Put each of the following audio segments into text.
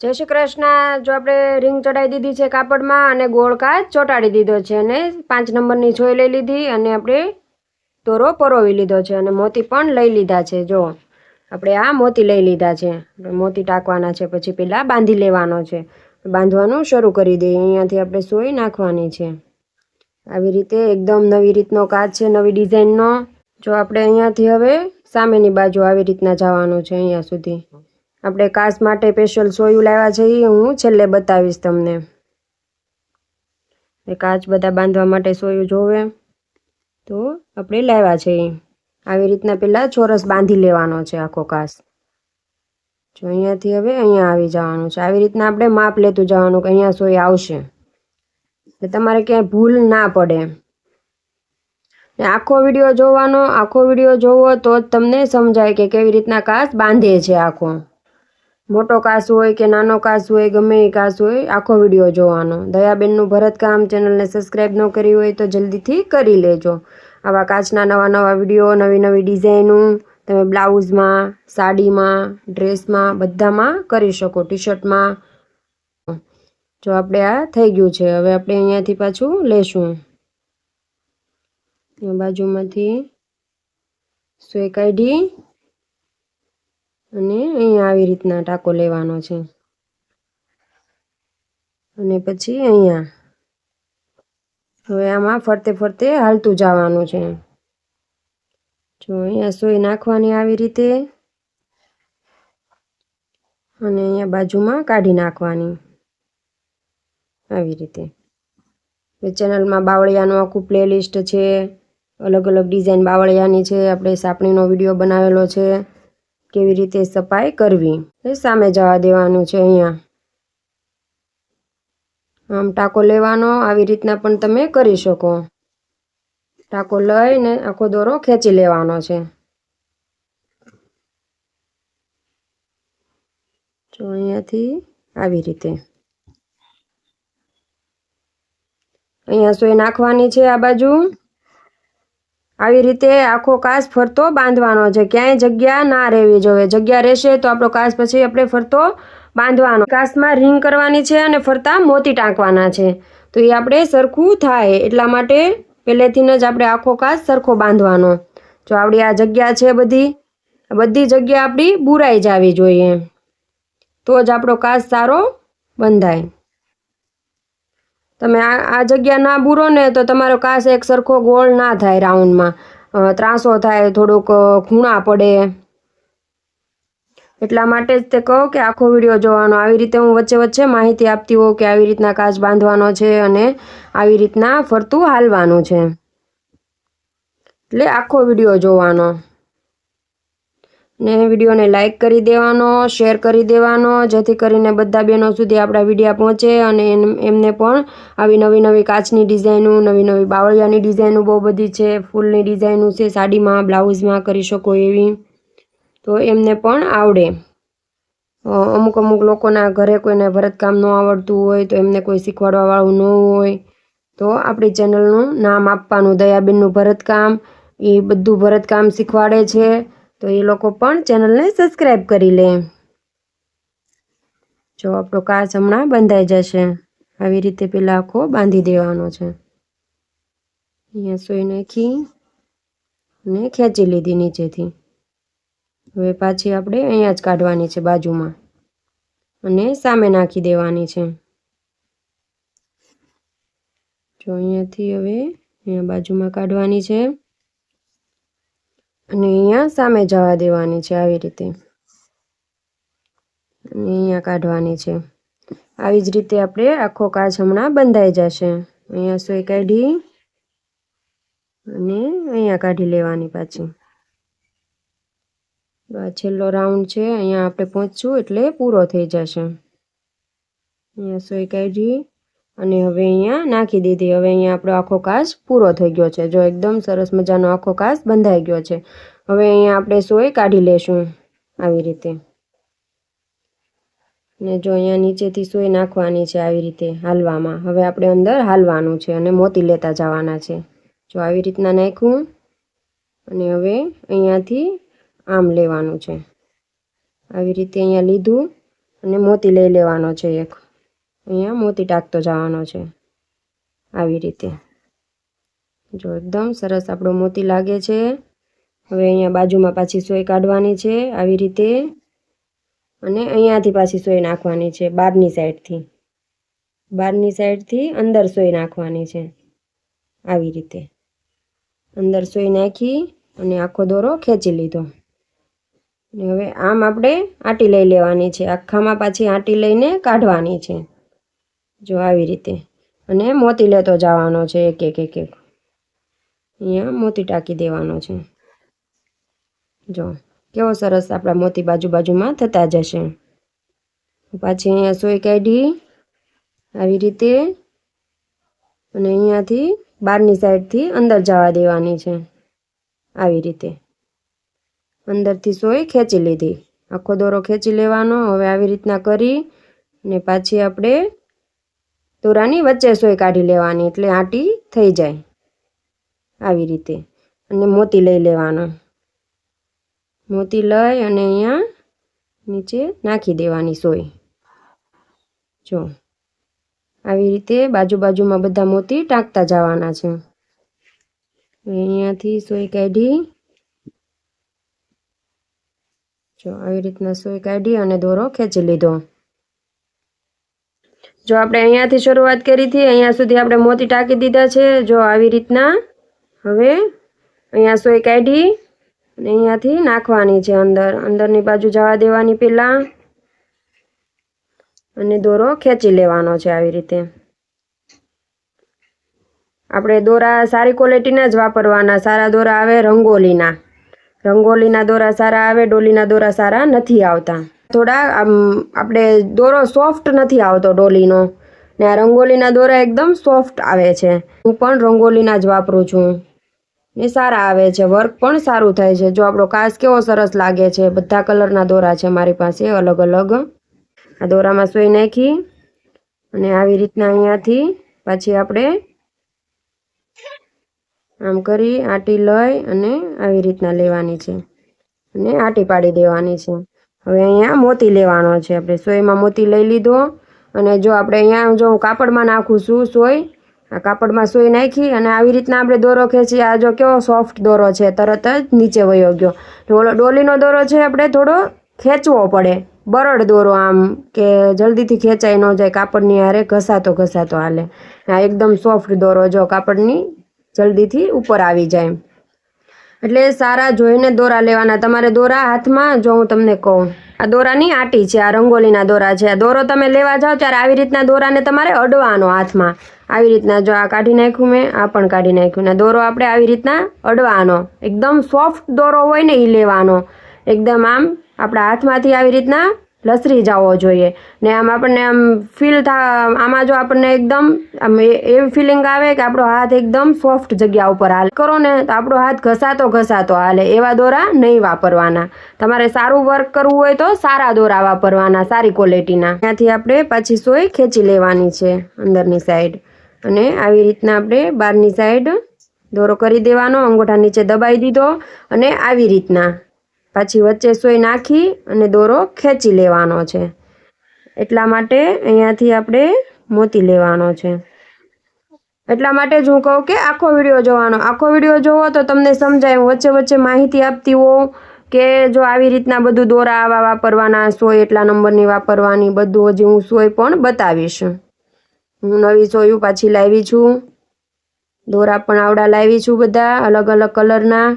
જય શ્રી કૃષ્ણ. જો આપણે રિંગ ચડાવી દીધી છે કાપડમાં અને ગોળ કાચ ચોંટાડી દીધો છે અને પાંચ નંબરની છોઈ લઈ લીધી અને આપણે દોરો પરોવી લીધો છે અને મોતી પણ લઈ લીધા છે. જો, આપણે આ મોતી લઈ લીધા છે. મોતી ટાંકવાના છે, પછી પેલા બાંધી લેવાનો છે. બાંધવાનું શરૂ કરી દઈએ. અહીંયાથી આપણે સોઈ નાખવાની છે. આવી રીતે એકદમ નવી રીતનો કાચ છે, નવી ડિઝાઇનનો. જો આપણે અહીંયાથી હવે સામેની બાજુ આવી રીતના જવાનું છે, અહીંયા સુધી. આપણે કાચ માટે સ્પેશિયલ સોયું લાવ્યા છે એ હું છેલ્લે બતાવીશ તમને. કાચ બધા બાંધવા માટે સોયું જોવે. તો આપણે લાવ્યા છે એ આવી રીતના પહેલાં ચોરસ બાંધી લેવાનો છે આખો કાચ જો અહીંયાથી હવે અહીંયા આવી જવાનું છે. આવી રીતના આપણે માપ લેતું જવાનું કે અહીંયા સોય આવશે. એટલે તમારે ક્યાંય ભૂલ ના પડે. આખો વીડિયો જોવાનો, આખો વીડિયો જોવો તો જ તમને સમજાય કે કેવી રીતના કાચ બાંધે છે આખો. મોટો કાચ હોય કે નાનો કાસ હોય, ગમે એ કાસ હોય, આખો વીડિયો જોવાનો. દયાબેનનું ભરતકામ ચેનલને સબસ્ક્રાઈબ ન કરી હોય તો જલ્દીથી કરી લેજો. આવા કાચના નવા નવા વીડિયો, નવી નવી ડિઝાઇનું તમે બ્લાઉઝમાં, સાડીમાં, ડ્રેસમાં બધામાં કરી શકો ટી શર્ટમાં જો આપણે આ થઈ ગયું છે, હવે આપણે અહીંયાથી પાછું લેશું. બાજુમાંથી સોય કાઢી અને અહીંયા આવી રીતના ટાંકો લેવાનો છે. અને પછી અહીંયા. હવે આમાં ફરતે ફરતે હાલતું જવાનું છે. જો અહીંયા સોય નાખવાની આવી રીતે. અને અહીંયા બાજુમાં કાઢી નાખવાની. આવી રીતે. ચેનલમાં બાવળિયાનું આખું પ્લેલિસ્ટ છે. અલગ અલગ ડિઝાઇન બાવળિયાની છે. આપણે સાપણીનો વીડિયો બનાવેલો છે. કેવી રીતે સફાઈ કરવી? એ સામે જવા દેવાનું છે અહીંયા. આમ ટાંકો લેવાનો, આવી રીતના પણ તમે કરી શકો. ટાંકો લઈને આખો દોરો ખેંચી લેવાનો છે. જો અહીંયાથી આવી રીતે. અહીંયા સોય નાખવાની છે આ બાજુ. આવી રીતે આખો કાચ ફરતો બાંધવાનો છે. ક્યાંય જગ્યા ના રહેવી જોઈએ. જગ્યા રહેશે તો આપણો કાચ પછી આપણે ફરતો બાંધવાનો. કાચમાં રિંગ કરવાની છે અને ફરતા મોતી ટાંકવાના છે. તો એ આપણે સરખું થાય એટલા માટે પહેલેથી જ આપણે આખો કાચ સરખો બાંધવાનો. જો આપણી આ જગ્યા છે બધી બધી જગ્યા આપણી બુરાઈ જવી જોઈએ. તો જ આપણો કાચ સારો બંધાય. તમે આ આ જગ્યા ના બુરો ને તો તમારો કાસ એક સરખો ગોળ ના થાય રાઉન્ડમાં. ત્રાસો થાય, થોડુંક ખૂણા પડે. એટલા માટે જ તે કહું કે આખો વીડિયો જોવાનો. આવી રીતે હું વચ્ચે વચ્ચે માહિતી આપતી હોઉં કે આવી રીતના કાચ બાંધવાનો છે અને આવી રીતના ફરતું હાલવાનું છે. એટલે આખો વીડિયો જોવાનો. ને વિડીયોને લાઇક કરી દેવાનો, શેર કરી દેવાનો, જેથી કરીને બધા બહેનો સુધી આપણા વિડીયા પહોંચે અને એમને પણ આવી નવી નવી કાચની ડિઝાઇનો, નવી નવી બાવળિયાની ડિઝાઇનો બહુ બધી છે, ફૂલની ડિઝાઇનો છે, સાડીમાં, બ્લાઉઝમાં કરી શકો એવી. તો એમને પણ આવડે. અમુક અમુક લોકોના ઘરે કોઈને ભરતકામ ન આવડતું હોય, તો એમને કોઈ શીખવાડવાવાળું ન હોય. તો આપણી ચેનલનું નામ આપવાનું, દયાબેનનું ભરતકામ. એ બધું ભરતકામ શીખવાડે છે. તો એ લોકો પણ ચેનલને સબસ્ક્રાઈબ કરી લે. જો આપણો કાચ હમણાં બંધાઈ જશે. આવી રીતે પેલા આખો બાંધી દેવાનો છે. અહીંયા સોઈ નાખી અને ખેંચી લીધી નીચેથી. હવે પાછી આપણે અહીંયા જ કાઢવાની છે બાજુમાં. અને સામે નાખી દેવાની છે. જો અહીંયાથી હવે અહીંયા બાજુમાં કાઢવાની છે. અને અહીંયા સામે જવા દેવાની છે આવી રીતે. અને અહીંયા કાઢવાની છે. આવી જ રીતે આપણે આખો કાચ હમણાં બંધાઈ જશે. અહીંયા સોય કાઢી અને અહીંયા કાઢી લેવાની પાછી. આ છેલ્લો રાઉન્ડ છે, અહીંયા આપણે પહોંચશું એટલે પૂરો થઈ જશે. અહીંયા સોય કાઢી અને હવે અહીંયા નાખી દીધી. હવે અહીંયા આપણો આખો કાચ પૂરો થઈ ગયો છે. જો એકદમ સરસ મજાનો આખો કાચ બંધાઈ ગયો છે. હવે અહીંયા આપણે સોય કાઢી લેશું આવી રીતે. ને જો અહીંયા નીચેથી સોય નાખવાની છે આવી રીતે હાલવામાં. હવે આપણે અંદર હાલવાનું છે અને મોતી લેતા જવાના છે. જો આવી રીતના નાખ્યું અને હવે અહીંયાથી આમ લેવાનું છે. આવી રીતે અહીંયા લીધું અને મોતી લઈ લેવાનો છે એક. અહીંયા મોતી ટાંકતો જવાનો છે. આવી રીતે. જો એકદમ સરસ આપણો મોતી લાગે છે. હવે અહીંયા બાજુમાં પાછી સોય કાઢવાની છે આવી રીતે. અને અહીંયાથી પાછી સોય નાખવાની છે બહારની સાઈડથી. બહારની સાઈડથી અંદર સોય નાખવાની છે. આવી રીતે. અંદર સોય નાખી અને આખો દોરો ખેંચી લીધો. હવે આમ આપણે આટી લઈ લેવાની છે. આખામાં પાછી આટી લઈને કાઢવાની છે. જો આવી રીતે. અને મોતી લેતો જવાનો છે, એક એક એક એક. અહીંયા મોતી ટાંકી દેવાનો છે. જો, કેવો સરસ આપણા મોતી બાજુ બાજુમાં થતા જશે. પાછી અહીંયા સોય કાઢી, આવી રીતે અને અહીંયાથી બહારની સાઈડથી અંદર જવા દેવાની છે. આવી રીતે. અંદરથી સોય ખેંચી લીધી. આખો દોરો ખેંચી લેવાનો. હવે આવી રીતના કરી અને પાછી આપણે દોરાની વચ્ચે સોય કાઢી લેવાની એટલે આટી થઈ જાય આવી રીતે. અને મોતી લઈ લેવાનો. મોતી લઈ અને અહીંયા નીચે નાખી દેવાની સોય. જો, આવી રીતે બાજુ બાજુમાં બધા મોતી ટાંકતા જવાના છે. અહીંયાથી સોય કાઢી, જો, આવી રીતના સોય કાઢી અને દોરો ખેંચી લીધો. જો આપણે અહીંયાથી શરૂઆત કરી હતી, અહીંયા સુધી આપણે મોતી ટાંકી દીધા છે. જો આવી રીતના હવે અહીંયા સોય કાઢી અને અહીંયાથી નાખવાની છે અંદર. અંદરની બાજુ જવા દેવાની પહેલાં અને દોરો ખેંચી લેવાનો છે આવી રીતે. આપણે દોરા સારી ક્વોલિટીના જ વાપરવાના. સારા દોરા આવે રંગોલીના. રંગોલીના દોરા સારા આવે, ડોલીના દોરા સારા નથી આવતા. થોડા, આમ, આપણે દોરો સોફ્ટ નથી આવતો ડોલીનો. ને આ રંગોલીના દોરા એકદમ સોફ્ટ આવે છે. હું પણ રંગોલીના જ વાપરું છું. ને સારા આવે છે. વર્ક પણ સારું થાય છે. જો આપણો કાચ કેવો સરસ લાગે છે. બધા કલરના દોરા છે મારી પાસે, અલગ અલગ. આ દોરામાં સોઈ નાખી અને આવી રીતના અહીંયાથી પાછી આપણે આમ કરી, આટી લઈ અને આવી રીતના લેવાની છે. અને આટી પાડી દેવાની છે. હવે અહીંયા મોતી લેવાનો છે. આપણે સોયમાં મોતી લઈ લીધો. અને જો આપણે અહીંયા જો હું કાપડમાં નાખું છું સોય, આ કાપડમાં સોય નાખી અને આવી રીતના આપણે દોરો ખેંચી, આ જો કેવો સોફ્ટ દોરો છે, તરત જ નીચે વયો ગયો. ડોલો ડોલીનો દોરો છે, આપણે થોડો ખેંચવો પડે. બરડ દોરો આમ કે જલ્દીથી ખેંચાઈ ન જાય, કાપડની હારે ઘસાતો ઘસાતો હાલે. આ એકદમ સોફ્ટ દોરો જો કાપડની જલ્દીથી ઉપર આવી જાય. એટલે સારા જોઈને દોરા લેવાના. તમારે દોરા હાથમાં, જો હું તમને કહું. આ દોરાની આટી છે, આ રંગોલીના દોરા છે. આ દોરો તમે લેવા જાઓ ત્યારે આવી રીતના દોરાને તમારે અડવાનો હાથમાં. આવી રીતના જો આ કાઢી નાખ્યું મેં, આ પણ કાઢી નાખ્યું. ને દોરો આપણે આવી રીતના અડવાનો. એકદમ સોફ્ટ દોરો હોય ને એ લેવાનો. એકદમ આમ આપણા હાથમાંથી આવી રીતના લસરી જવો જોઈએ. ને આમ આપણને આમ ફીલ થા, આમાં જો આપણને એકદમ આમ એવી ફિલિંગ આવે કે આપણો હાથ એકદમ સોફ્ટ જગ્યા ઉપર હાલ. કરો ને તો આપણો હાથ ઘસાતો ઘસાતો હાલે. એવા દોરા નહીં વાપરવાના. તમારે સારું વર્ક કરવું હોય તો સારા દોરા વાપરવાના, સારી ક્વોલિટીના ત્યાંથી આપણે પાછી સોય ખેંચી લેવાની છે અંદરની સાઈડ અને આવી રીતના આપણે બહારની સાઈડ દોરો કરી દેવાનો, અંગૂઠા નીચે દબાઈ દીધો અને આવી રીતના. પાછી વચ્ચે સોય નાખી અને દોરો ખેંચી લેવાનો છે. એટલા માટે અહીંયાથી આપણે મોતી લેવાનો છે. એટલા માટે જ હું કહું કે આખો વીડિયો જોવાનો. આખો વીડિયો જોવો તો તમને સમજાય, વચ્ચે વચ્ચે માહિતી આપતી હોઉં કે જો આવી રીતના બધું દોરા આવા વાપરવાના, સોય એટલા નંબરની વાપરવાની, બધું હજી હું સોય પણ બતાવીશ. હું નવી સોયું પાછી લાવી છું. દોરા પણ આવડા લાવી છું બધા, અલગ અલગ કલરના.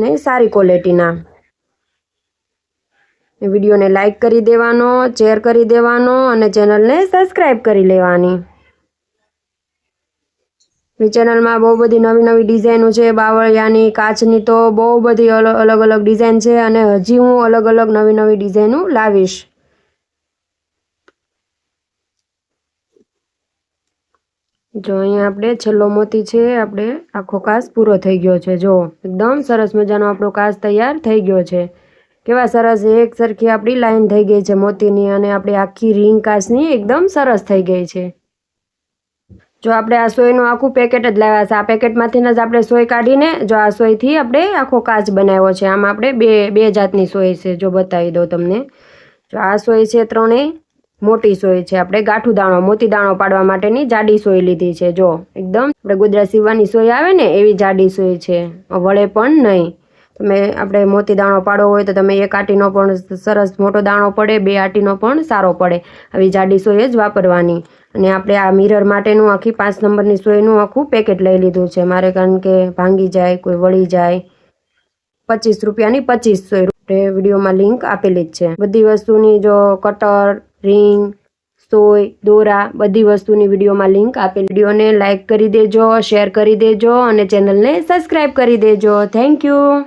ને સારી ક્વોલિટીના વિડીયોને લાઇક કરી દેવાનો શેર કરી દેવાનો અને ચેનલને સબસ્ક્રાઈબ કરી લેવાની. ચેનલમાં બહુ બધી નવી નવી ડિઝાઇનો છે, બાવળિયાની, કાચની તો બહુ બધી અલગ અલગ ડિઝાઇન છે અને હજી હું અલગ અલગ નવી નવી ડિઝાઇનો લાવીશ. જો અહીંયા આપણે છેલ્લો મોતી છે, આપણે આખો કાચ પૂરો થઈ ગયો છે. જો, એકદમ સરસ મજાનો આપણો કાસ તૈયાર થઈ ગયો છે. કેવા સરસ, એક સરખી આપણી લાઈન થઈ ગઈ છે મોતીની અને આપણી આખી રીંગ કાચની એકદમ સરસ થઈ ગઈ છે. જો આપણે આ સોયનું આખું પેકેટ જ લાવ્યા છે. આ પેકેટમાંથી જ આપણે સોય કાઢીને, જો આ સોયથી આપણે આખો કાચ બનાવ્યો છે. આમાં આપણે બે બે જાતની સોય છે, જો બતાવી દઉં તમને. જો આ સોય છે ત્રણેય. મોટી સોય છે. આપણે ગાંઠું દાણો, મોતી દાણો પાડવા માટેની જાડી સોય લીધી છે. જો, એકદમ આપણે ગોદરા સીવવાની સોય આવે ને, એવી જાડી સોય છે. વળે પણ નહીં. તમે આપણે મોતી દાણો પાડવો હોય તો તમે એક આટીનો પણ સરસ મોટો દાણો પડે, બે આટીનો પણ સારો પડે. આવી જાડી સોય જ વાપરવાની. અને આપણે આ મિરર માટેનું આખી પાંચ નંબરની સોયનું આખું પેકેટ લઈ લીધું છે. મારે કારણ કે ભાંગી જાય, કોઈ વળી જાય. પચીસ રૂપિયાની પચીસ સોય. વિડીયોમાં લિંક આપેલી જ છે. બધી વસ્તુની જો કટર રિંગ, સોય, દોરા બધી વસ્તુની વિડીયોમાં લિંક આપેલી વિડીયોને લાઇક કરી દેજો, શેર કરી દેજો અને ચેનલને સબસ્ક્રાઈબ કરી દેજો. Thank you.